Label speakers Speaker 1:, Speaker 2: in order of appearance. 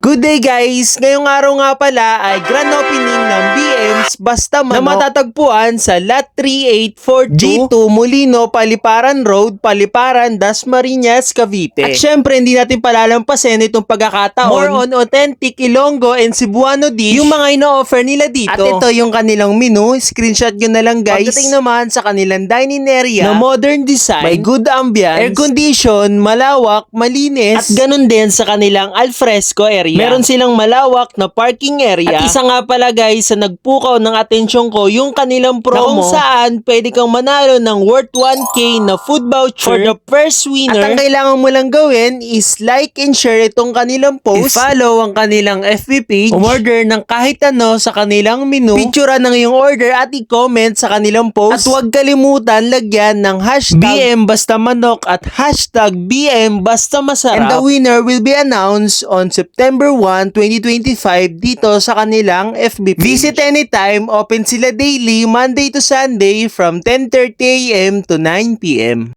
Speaker 1: Good day guys! Ngayong araw nga pala ay grand opening ng BM's Basta Manok na matatagpuan sa Lot 3842 G2 Molino, Paliparan Road, Paliparan, Dasmariñas, Cavite. At syempre hindi natin palalampasin itong pagkakataon more on authentic Ilonggo and Cebuano dish yung mga ino-offer nila dito. At ito yung kanilang menu, screenshot nyo na lang guys. Pagdating naman sa kanilang dining area na modern design, may good ambience, air condition, malawak, malinis, at ganun din sa kanilang alfresco area. Meron silang malawak na parking area. At isa nga pala guys, sa nagpukaw ng atensyon ko, yung kanilang promo na kung saan pwede kang manalo ng worth 1K na food voucher for the first winner. At ang kailangan mo lang gawin is like and share itong kanilang post, follow ang kanilang FB page, umorder ng kahit ano sa kanilang menu, picture ng iyong order at i-comment sa kanilang post. At huwag kalimutan lagyan ng hashtag BM Basta Manok at hashtag BM Basta Masarap. And the winner will be announced on September 1, 2025 dito sa kanilang FB page. Visit anytime, open sila daily, Monday to Sunday from 10.30am to 9pm.